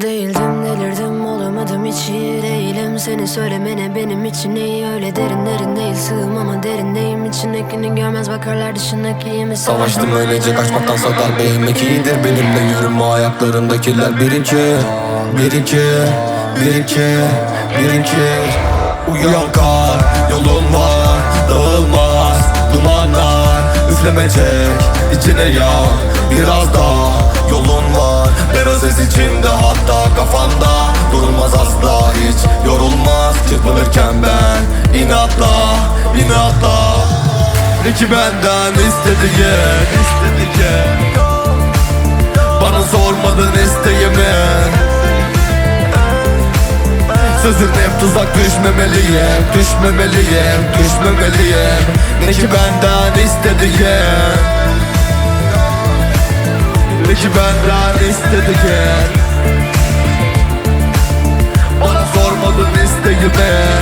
Değildim delirdim olamadım hiç iyi değilim. Seni söylemene benim için iyi öyle derinlerin değil. Sığım ama derindeyim içindekini görmez bakarlar dışındaki iyi mi Savaştım öylece kaçmaktansa darbe yemek iyidir Benimle yürüme ayaklarındakiler. Bir iki Bir iki Uyan kar yolun var Dağılmaz. Dumanlar Üflemeyecek içine yağ. Biraz daha yolun var Biraz ez Peki benden istediğin istediğin Bana sormadın isteğimi Sözün hep tuzak düşmemeliyim Düşmemeliyim, düşmemeliyim Ne ki benden istediğin Ne ki benden istediğin Bana sormadın isteğimi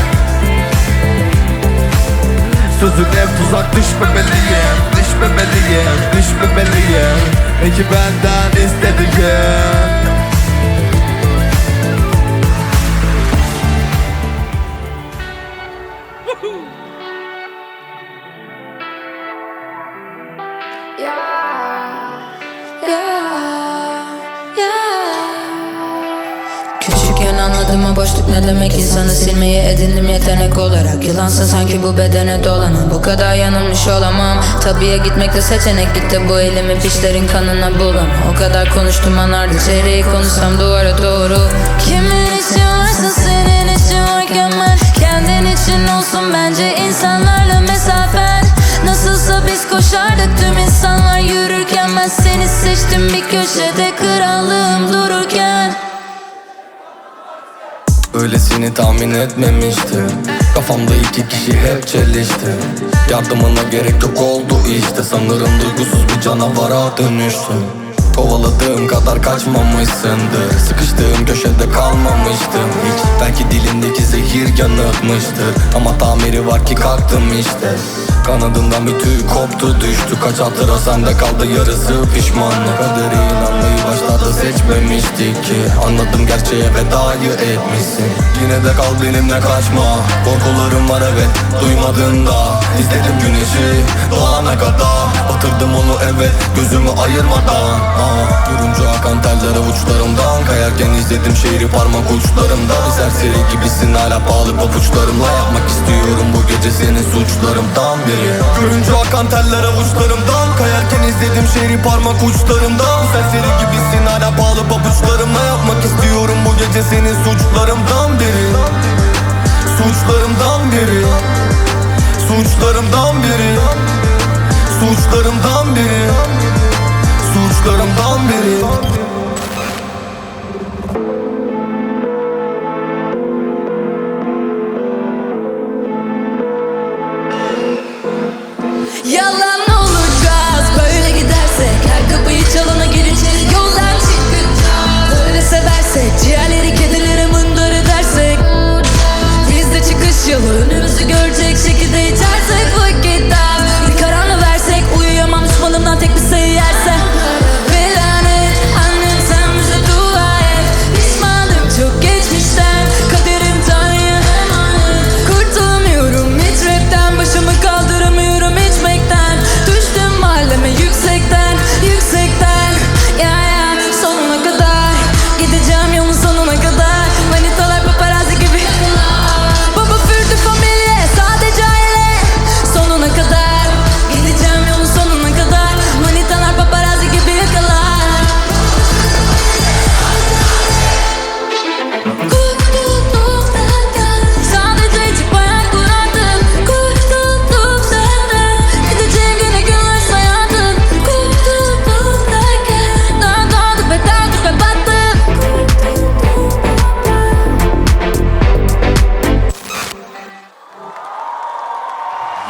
Sözün hep tuzak düşmemeliyim Düşmemeliyim, düşmemeliyim Peki benden istediğin? Küçükken anladım o boşluk ne demek? İnsanı silmeyi edindim yetenek olarak. Yılansa sanki bu bedene dolanan bu kadar yanılmış olamam. Tabiye gitmekte seçenek. Gitti bu elimi pişlerin kanına bulamam. O kadar konuştum anardı. Çeyreği konuşsam duvara doğru. Kimin için varsın senin için varken ben Kendin için olsun bence insanlarla mesafen. Nasılsa biz koşardık tüm insanlar yürürken. Ben seni seçtim bir köşede krallığım dururken Öylesini tahmin etmemiştim Kafamda iki kişi hep çelişti. Yardımına gerek yok oldu işte. Sanırım duygusuz bir canavara dönüştüm Kovaladığım kadar kaçmamışsındır. Sıkıştığım köşede kalmamıştım hiç. Belki dilindeki zehir yanıtmıştır. Ama tamiri var ki kalktım işte. Kanadından bir tüy koptu düştü. Kaç hatıra sende kaldı yarısı pişmanlık. Kaderi inanmayı başlarda seçmemiştik ki. Anladım gerçeğe vedayı etmişsin. Yine de kal benimle kaçma. Korkularım var evet duymadın da. İzledim güneşi doğana kadar Batırdım onu evet gözümü ayırmadan. Aa, Durunca akan teller avuçlarımdan. Kayarken izledim şehri parmak uçlarımda Bir serseri gibisin hala pahalı papuçlarımla. Yapmak istiyorum bu gece senin suçlarımdan biri Görünce akan teller avuçlarımdan. Kayarken izledim şehri parmak uçlarımdan. Serseri gibisin hala pahalı papuçlarımla. Yapmak istiyorum bu gece senin suçlarımdan biri Suçlarımdan biri Suçlarımdan biri Suçlarımdan biri. Suçlarımdan biri. Yalan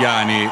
Yani